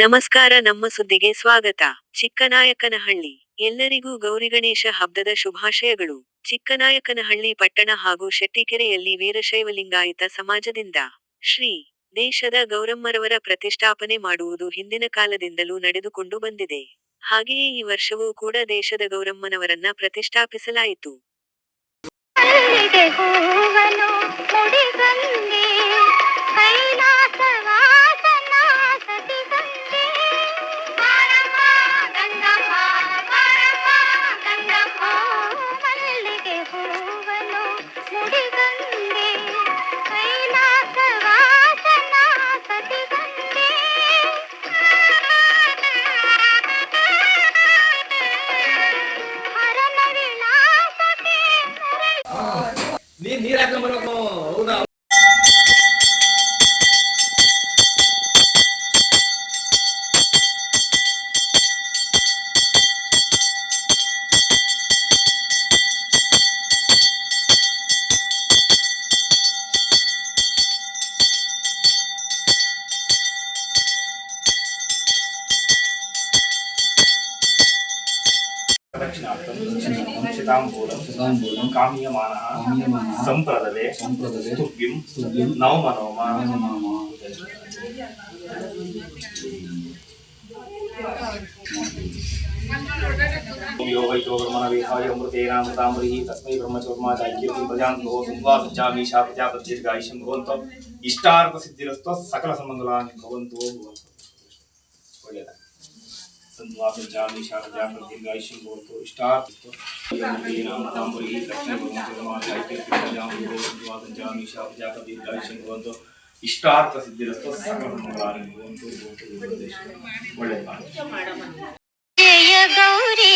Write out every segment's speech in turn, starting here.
ನಮಸ್ಕಾರ, ನಮ್ಮ ಸುದ್ದಿಗೆ ಸ್ವಾಗತ. ಚಿಕ್ಕನಾಯಕನಹಳ್ಳಿ. ಎಲ್ಲರಿಗೂ ಗೌರಿಗಣೇಶ ಹಬ್ಬದ ಶುಭಾಶಯಗಳು. ಚಿಕ್ಕನಾಯಕನಹಳ್ಳಿ ಪಟ್ಟಣ ಹಾಗೂ ಶೆಟ್ಟಿಕೆರೆಯಲ್ಲಿ ವೀರಶೈವಲಿಂಗಾಯತ ಸಮಾಜದಿಂದ ಶ್ರೀ ದೇಶದ ಗೌರಮ್ಮರವರ ಪ್ರತಿಷ್ಠಾಪನೆ ಮಾಡುವುದು ಹಿಂದಿನ ಕಾಲದಿಂದಲೂ ನಡೆದುಕೊಂಡು ಬಂದಿದೆ. ಹಾಗೆಯೇ ಈ ವರ್ಷವೂ ಕೂಡ ದೇಶದ ಗೌರಮ್ಮನವರನ್ನ ಪ್ರತಿಷ್ಠಾಪಿಸಲಾಯಿತು. ಮಲ್ಲಿಗೆ दक्षिणार्थं शिताम्बूलं शताम्बूलं काम्यमानः काम्यमानः सम्प्रददे सम्प्रददे तुभ्यं तुभ्यं नवम नवम नमो यो वै गौरमनवेहाय अमृतेनामृताम्बरिः तस्मै ब्रह्मचोर्माचार्यं प्रजां भो संवादजामीशा प्रजापतिर्गायिषं भवन्तु इष्टार्थसिद्धिरस्तु सकलसमङ्गलानि भवन्तु भवन्तु ಒಳ್ಳೆಯದಾಗಲಿ. ಸಂತವಾದ ಜಾನಿ ಶಾರದಾ ಪ್ರತಿಗೈ ಶಿವೋತು ಸ್ಟಾರ್ ತಾಂಬರಿ ದಕ್ಷಿಣ ಸಂತವಾದ ಜಾನಿ ಶಾರದಾ ಪ್ರತಿಗೈ ಶಿವೋತು ಒಳ್ಳೆ ಸಿದ್ಧಿರಸ್ತ ಒಳ್ಳೆಯ ಗೌರಿ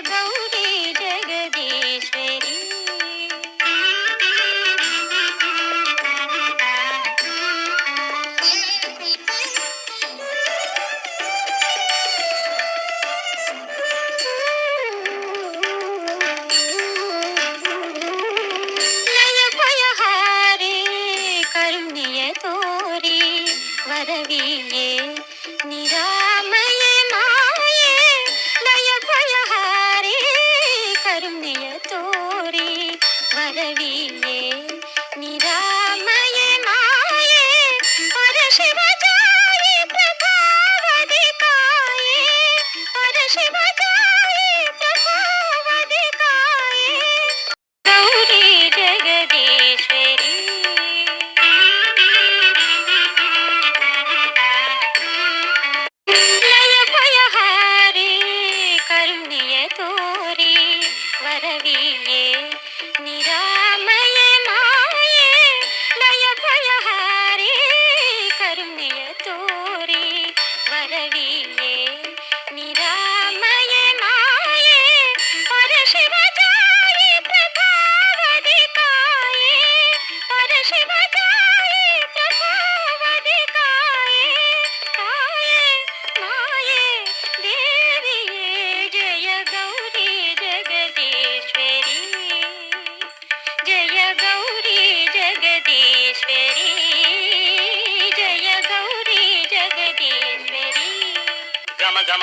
ಜಯ ಗೌರಿ ಜಗದೀಶ್ವರಿ ಲಯ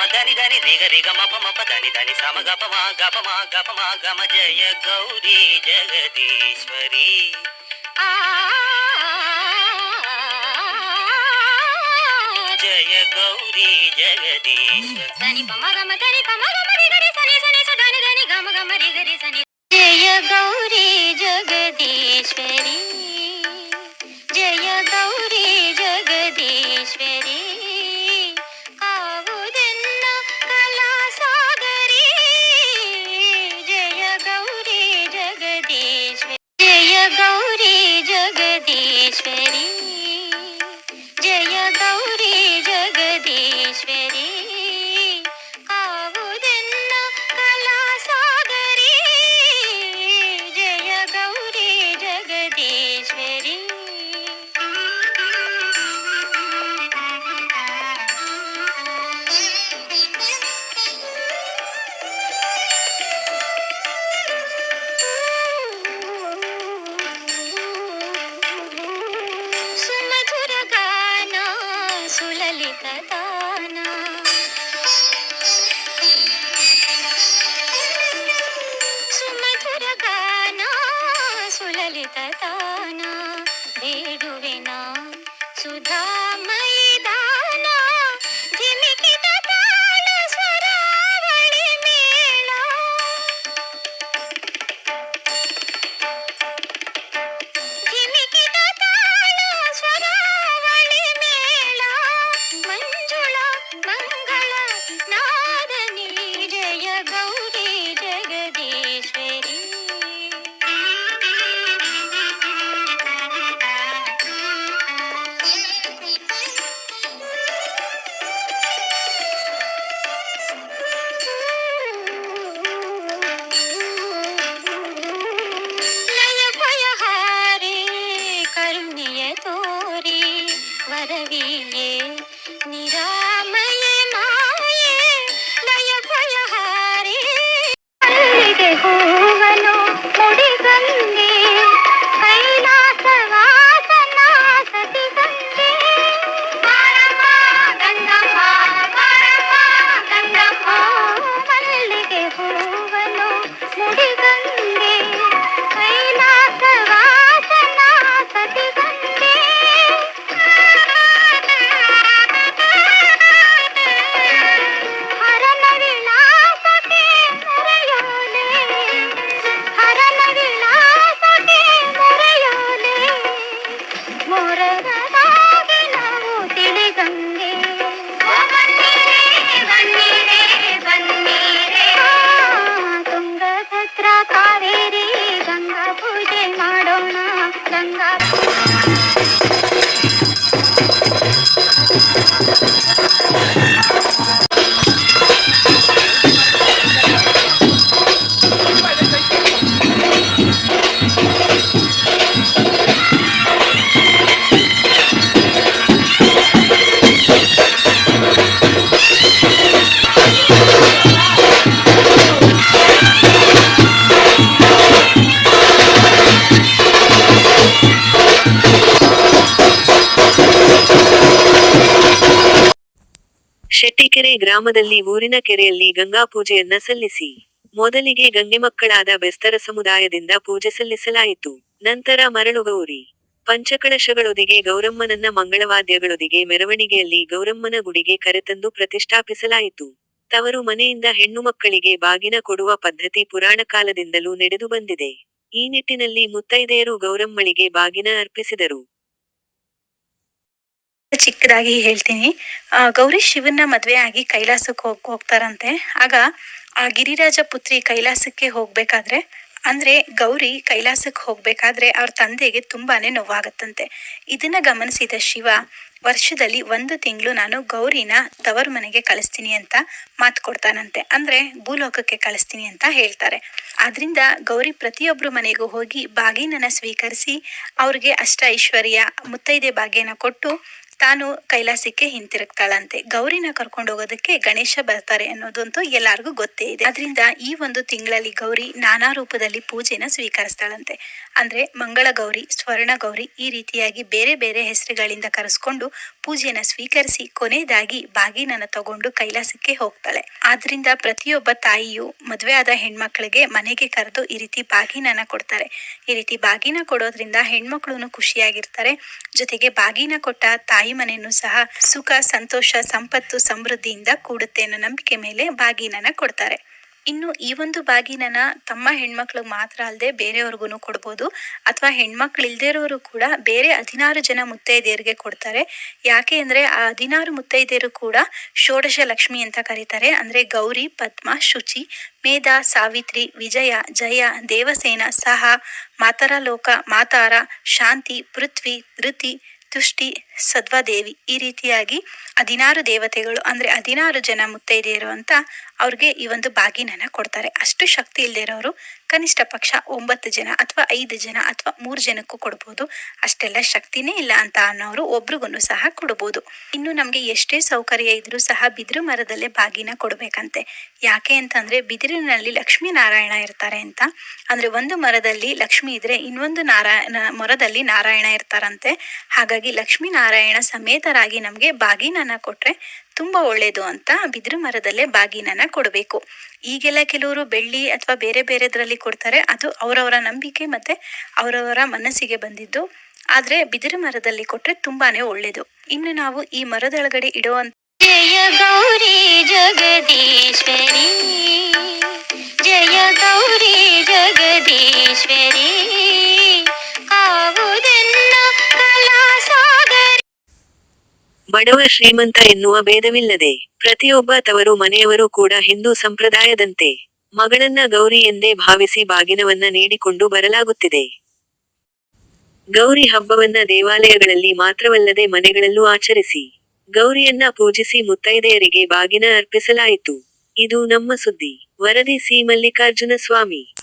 గమ దని దని రిగ రిగ మప మప దని దని సమ గప మా గప మా గప మా గమ జయ గౌరీ జగదీశ్వరి. జయ గౌరీ జగదీశ్వరి. దని పమ గమ దని పమ గమ రి గరి సని సని స దని దని గమ గమ రి గరి సని జయ గౌరీ జగదీశ్వరి. ಗೌರಿ లలిత తానా వేడువెనా సుధామ ಶೆಟ್ಟಿಕೆರೆ ಗ್ರಾಮದಲ್ಲಿ ಊರಿನ ಕೆರೆಯಲ್ಲಿ ಗಂಗಾ ಪೂಜೆಯನ್ನ ಸಲ್ಲಿಸಿ. ಮೊದಲಿಗೆ ಗಂಗೆ ಮಕ್ಕಳಾದ ಬೆಸ್ತರ ಸಮುದಾಯದಿಂದ ಪೂಜೆ ಸಲ್ಲಿಸಲಾಯಿತು. ನಂತರ ಮರಳುಗೌರಿ. ಪಂಚಕಳಶಗಳೊದಿಗೆ ಗೌರಮ್ಮನನ್ನ ಮಂಗಳವಾದ್ಯಗಳೊದಿಗೆ ಮೆರವಣಿಗೆಯಲ್ಲಿ ಗೌರಮ್ಮನ ಗುಡಿಗೆ ಕರೆತಂದು ಪ್ರತಿಷ್ಠಾಪಿಸಲಾಯಿತು. ತವರು ಮನೆಯಿಂದ ಹೆಣ್ಣು ಮಕ್ಕಳಿಗೆ ಬಾಗಿನ ಕೊಡುವ ಪದ್ಧತಿ ಪುರಾಣ ಕಾಲದಿಂದಲೂ ನಡೆದು ಬಂದಿದೆ. ಈ ನಿಟ್ಟಿನಲ್ಲಿ ಮುತ್ತೈದೆಯರು ಗೌರಮ್ಮಳಿಗೆ ಬಾಗಿನ ಅರ್ಪಿಸಿದರು. ಚಿಕ್ಕದಾಗಿ ಹೇಳ್ತೀನಿ. ಗೌರಿ ಶಿವನ ಮದುವೆ ಆಗಿ ಕೈಲಾಸಕ್ಕೆ ಹೋಗ್, ಹೋಗ್ತಾರಂತೆ. ಆಗ ಆ ಗಿರಿರಾಜ ಪುತ್ರಿ ಕೈಲಾಸಕ್ಕೆ ಹೋಗ್ಬೇಕಾದ್ರೆ, ಅಂದ್ರೆ ಗೌರಿ ಕೈಲಾಸಕ್ಕೆ ಹೋಗ್ಬೇಕಾದ್ರೆ ಅವ್ರ ತಂದೆಗೆ ತುಂಬಾನೇ ನೋವಾಗತ್ತಂತೆ. ಇದನ್ನ ಗಮನಿಸಿದ ಶಿವ, ವರ್ಷದಲ್ಲಿ ಒಂದು ತಿಂಗಳು ನಾನು ಗೌರಿನ ತವರ ಮನೆಗೆ ಕಳಿಸ್ತೀನಿ ಅಂತ ಮಾತು ಕೊಡ್ತಾನಂತೆ. ಅಂದ್ರೆ ಭೂಲೋಕಕ್ಕೆ ಕಳಿಸ್ತೀನಿ ಅಂತ ಹೇಳ್ತಾರೆ. ಆದ್ರಿಂದ ಗೌರಿ ಪ್ರತಿಯೊಬ್ರು ಮನೆಗೂ ಹೋಗಿ ಬಾಗಿನನ್ನ ಸ್ವೀಕರಿಸಿ ಅವ್ರಿಗೆ ಅಷ್ಟ ಐಶ್ವರ್ಯ, ಮುತ್ತೈದೆ ಬಾಗಿನ ಕೊಟ್ಟು ತಾನು ಕೈಲಾಸಕ್ಕೆ ಹಿಂತಿರುಗ್ತಾಳಂತೆ. ಗೌರಿನ ಕರ್ಕೊಂಡು ಹೋಗೋದಕ್ಕೆ ಗಣೇಶ ಬರ್ತಾರೆ ಅನ್ನೋದಂತೂ ಎಲ್ಲಾರ್ಗೂ ಗೊತ್ತೇ ಇದೆ. ಅದರಿಂದ ಈ ಒಂದು ತಿಂಗಳಲ್ಲಿ ಗೌರಿ ನಾನಾ ರೂಪದಲ್ಲಿ ಪೂಜೆನ ಸ್ವೀಕರಿಸ್ತಾಳಂತೆ. ಅಂದ್ರೆ ಮಂಗಳ ಗೌರಿ, ಸ್ವರ್ಣ ಗೌರಿ ಈ ರೀತಿಯಾಗಿ ಬೇರೆ ಬೇರೆ ಹೆಸರುಗಳಿಂದ ಕರೆಸ್ಕೊಂಡು ಪೂಜೆಯನ್ನ ಸ್ವೀಕರಿಸಿ ಕೊನೆಯದಾಗಿ ಬಾಗಿನನ್ನ ತಗೊಂಡು ಕೈಲಾಸಕ್ಕೆ ಹೋಗ್ತಾಳೆ. ಆದ್ರಿಂದ ಪ್ರತಿಯೊಬ್ಬ ತಾಯಿಯು ಮದುವೆಯಾದ ಆದ ಹೆಣ್ಮಕ್ಳಿಗೆ ಮನೆಗೆ ಕರೆದು ಈ ರೀತಿ ಬಾಗಿನನ್ನ ಕೊಡ್ತಾರೆ. ಈ ರೀತಿ ಬಾಗಿನ ಕೊಡೋದ್ರಿಂದ ಹೆಣ್ಮಕ್ಳು ಖುಷಿಯಾಗಿರ್ತಾರೆ. ಜೊತೆಗೆ ಬಾಗಿನ ಕೊಟ್ಟ ತಾಯಿ ಮನೆಯನ್ನು ಸಹ ಸುಖ, ಸಂತೋಷ, ಸಂಪತ್ತು, ಸಮೃದ್ಧಿಯಿಂದ ಕೂಡುತ್ತೆ ಅನ್ನೋ ನಂಬಿಕೆ ಮೇಲೆ ಬಾಗಿನನ ಕೊಡ್ತಾರೆ. ಇನ್ನು ಈ ಒಂದು ಬಾಗಿನನ ತಮ್ಮ ಹೆಣ್ಮಕ್ಳಿಗೆ ಮಾತ್ರ ಅಲ್ಲದೆ ಬೇರೆಯವ್ರಿಗೂ ಕೊಡ್ಬೋದು. ಅಥವಾ ಹೆಣ್ಮಕ್ಳು ಇಲ್ದೇ ಇರೋರು ಕೂಡ ಬೇರೆ ಹದಿನಾರು ಜನ ಮುತ್ತೈದೆಯರಿಗೆ ಕೊಡ್ತಾರೆ. ಯಾಕೆ ಅಂದ್ರೆ ಆ ಹದಿನಾರು ಮುತ್ತೈದೆಯರು ಕೂಡ ಷೋಡಶ ಲಕ್ಷ್ಮಿ ಅಂತ ಕರೀತಾರೆ. ಅಂದ್ರೆ ಗೌರಿ, ಪದ್ಮ, ಶುಚಿ, ಮೇಧ, ಸಾವಿತ್ರಿ, ವಿಜಯ, ಜಯ, ದೇವಸೇನ, ಸಹ ಮಾತರಲೋಕ ಮಾತಾರ, ಶಾಂತಿ, ಪೃಥ್ವಿ, ಧೃತಿ ತುಷ್ಟಿ ಸದ್ವಾದೇವಿ ಈ ರೀತಿಯಾಗಿ ಹದಿನಾರು ದೇವತೆಗಳು, ಅಂದರೆ ಹದಿನಾರು ಜನ ಮುತ್ತೈದೆಯರು ಅಂತ ಅವ್ರಿಗೆ ಈ ಒಂದು ಬಾಗಿನನ ಕೊಡ್ತಾರೆ. ಅಷ್ಟು ಶಕ್ತಿ ಇಲ್ಲದೆ ಇರೋರು ಕನಿಷ್ಠ ಪಕ್ಷ ಒಂಬತ್ತು ಜನ ಅಥವಾ ಐದು ಜನ ಅಥವಾ ಮೂರು ಜನಕ್ಕೂ ಕೊಡ್ಬೋದು. ಅಷ್ಟೆಲ್ಲ ಶಕ್ತಿನೇ ಇಲ್ಲ ಅಂತ ಅನ್ನೋರು ಒಬ್ರಿಗೂ ಸಹ ಕೊಡ್ಬೋದು. ಇನ್ನು ನಮಗೆ ಎಷ್ಟೇ ಸೌಕರ್ಯ ಇದ್ರೂ ಸಹ ಬಿದಿರು ಮರದಲ್ಲೇ ಬಾಗಿನ ಕೊಡಬೇಕಂತೆ. ಯಾಕೆ ಅಂತಂದ್ರೆ ಬಿದಿರಿನಲ್ಲಿ ಲಕ್ಷ್ಮೀ ನಾರಾಯಣ ಇರ್ತಾರೆ ಅಂತ. ಅಂದ್ರೆ ಒಂದು ಮರದಲ್ಲಿ ಲಕ್ಷ್ಮಿ ಇದ್ರೆ ಇನ್ನೊಂದು ನಾರಾಯಣ ಮರದಲ್ಲಿ ನಾರಾಯಣ ಇರ್ತಾರಂತೆ. ಹಾಗಾಗಿ ಲಕ್ಷ್ಮೀ ನಾರಾಯಣ ಸಮೇತರಾಗಿ ನಮಗೆ ಬಾಗಿನ ಕೊಟ್ರೆ ತುಂಬಾ ಒಳ್ಳೆಯದು ಅಂತ ಬಿದಿರು ಮರದಲ್ಲೇ ಬಾಗಿನನ ಕೊಡಬೇಕು. ಈಗೆಲ್ಲ ಕೆಲವರು ಬೆಳ್ಳಿ ಅಥವಾ ಬೇರೆ ಬೇರೆದ್ರಲ್ಲಿ ಕೊಡ್ತಾರೆ. ಅದು ಅವರವರ ನಂಬಿಕೆ ಮತ್ತೆ ಅವರವರ ಮನಸ್ಸಿಗೆ ಬಂದಿದ್ದು. ಆದರೆ ಬಿದಿರು ಮರದಲ್ಲಿ ಕೊಟ್ಟರೆ ತುಂಬಾನೇ ಒಳ್ಳೆಯದು ಇನ್ನು ನಾವು ಈ ಮರದೊಳಗಡೆ ಇಡುವಂತ ಜಯ ಗೌರಿ ಜಗದೀಶ್ವರಿ. ಜಯ ಗೌರಿ ಜಗದೀಶ್ವರಿ. ಕಲಾಸಾಗರ ಬಡವ ಶ್ರೀಮಂತ ಎನ್ನುವ ಭೇದವಿಲ್ಲದೆ ಪ್ರತಿಯೊಬ್ಬ ತವರು ಮನೆಯವರು ಕೂಡ ಹಿಂದೂ ಸಂಪ್ರದಾಯದಂತೆ ಮಗಳನ್ನ ಗೌರಿ ಎಂದೇ ಭಾವಿಸಿ ಬಾಗಿನವನ್ನ ನೀಡಿಕೊಂಡು ಬರಲಾಗುತ್ತಿದೆ. ಗೌರಿ ಹಬ್ಬವನ್ನ ದೇವಾಲಯಗಳಲ್ಲಿ ಮಾತ್ರವಲ್ಲದೆ ಮನೆಗಳಲ್ಲೂ ಆಚರಿಸಿ, ಗೌರಿಯನ್ನ ಪೂಜಿಸಿ ಮುತ್ತೈದೆಯರಿಗೆ ಬಾಗಿನ ಅರ್ಪಿಸಲಾಯಿತು. ಇದು ನಮ್ಮ ಸುದ್ದಿ. ವರದಿ ಸಿ. ಮಲ್ಲಿಕಾರ್ಜುನ ಸ್ವಾಮಿ.